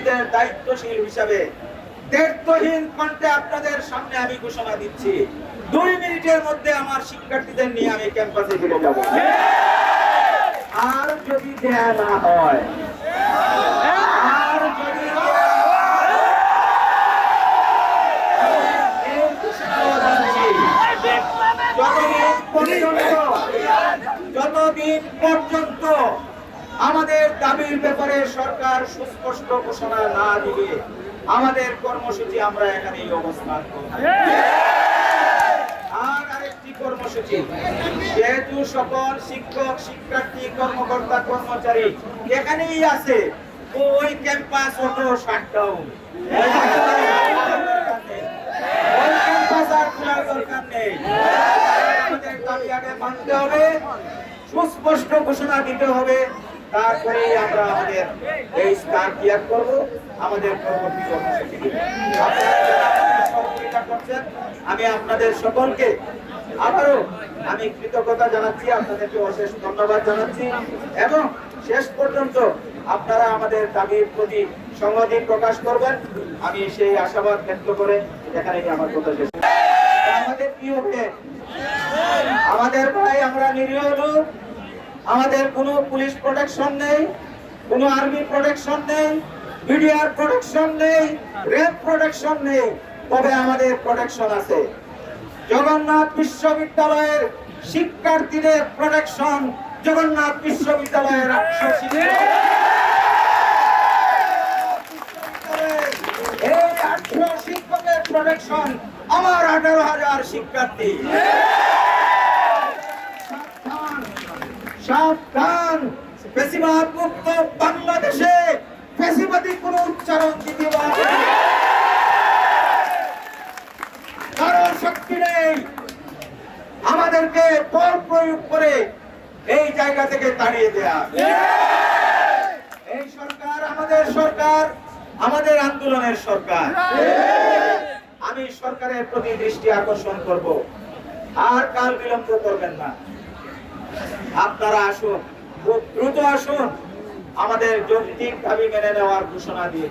শিক্ষার্থীদের দায়িত্বশীল হিসাবে দায়িত্বহীন কণ্ঠে আপনাদের সামনে আমি ঘোষণা দিচ্ছি। দুই মিনিটের মধ্যে আমার শিক্ষার্থীদের নিয়ে আমি ক্যাম্পাসে ফিরে যাব। আর যদি দেয়া না হয় যতদিন পর্যন্ত আমাদের দাবির ব্যাপারে সরকার সুস্পষ্ট ঘোষণা না দিবে আমাদের কর্মসূচি আমরা এখানেই অবস্থান কর্মসূচি, যেহেতু সকল শিক্ষক, শিক্ষার্থী, কর্মকর্তা, কর্মচারী আছে ওই ক্যাম্পাস সুস্পষ্ট ঘোষণা দিতে হবে। তারপরে আমরা আমাদের এই স্থান ত্যাগ করব, আমাদের পরবর্তী করছেন, আমি আপনাদের সকলকে আবারও আমি কৃতজ্ঞতা জানাচ্ছি, আপনাদেরকে অশেষ ধন্যবাদ জানাচ্ছি এবং শেষ পর্যন্ত আপনারা আমাদের দাবির প্রতি সংহতি প্রকাশ করবেন। আমি সেই আশাবাদ ব্যক্ত করে এখানেই আমার কথা শেষ আমাদের কি হবে আমাদের ভাই আমরা নিরীহ লোক আমাদের কোনো পুলিশ প্রোটেকশন নেই, কোনো আর্মি প্রোটেকশন নেই বিডিআর প্রোটেকশন নেই রেপ প্রোটেকশন নেই, তবে আমাদের প্রোটেকশন আছে। জগন্নাথ বিশ্ববিদ্যালয়ের শিক্ষার্থীদের প্রোটেকশন জগন্নাথ বিশ্ববিদ্যালয়ের আটশো শিক্ষকের প্রোটেকশন আমার আঠারো হাজার শিক্ষার্থী সাবধান বাংলাদেশে। বেশিবাদী কোন উচ্চারণ দ্বিতীয়বার কারও শক্তি নেই। আমাদেরকে বল প্রয়োগ করে এই জায়গা থেকে তাড়িয়ে দেয়া। এই সরকার আমাদের সরকার, আমাদের আন্দোলনের সরকার। আমি সরকারের প্রতি দৃষ্টি আকর্ষণ করব। আর কাল বিলম্ব করবেন না। আপনারা আসুন খুব দ্রুত আসুন। আমাদের যৌক্তিক দাবি মেনে নেওয়ার ঘোষণা দিয়ে।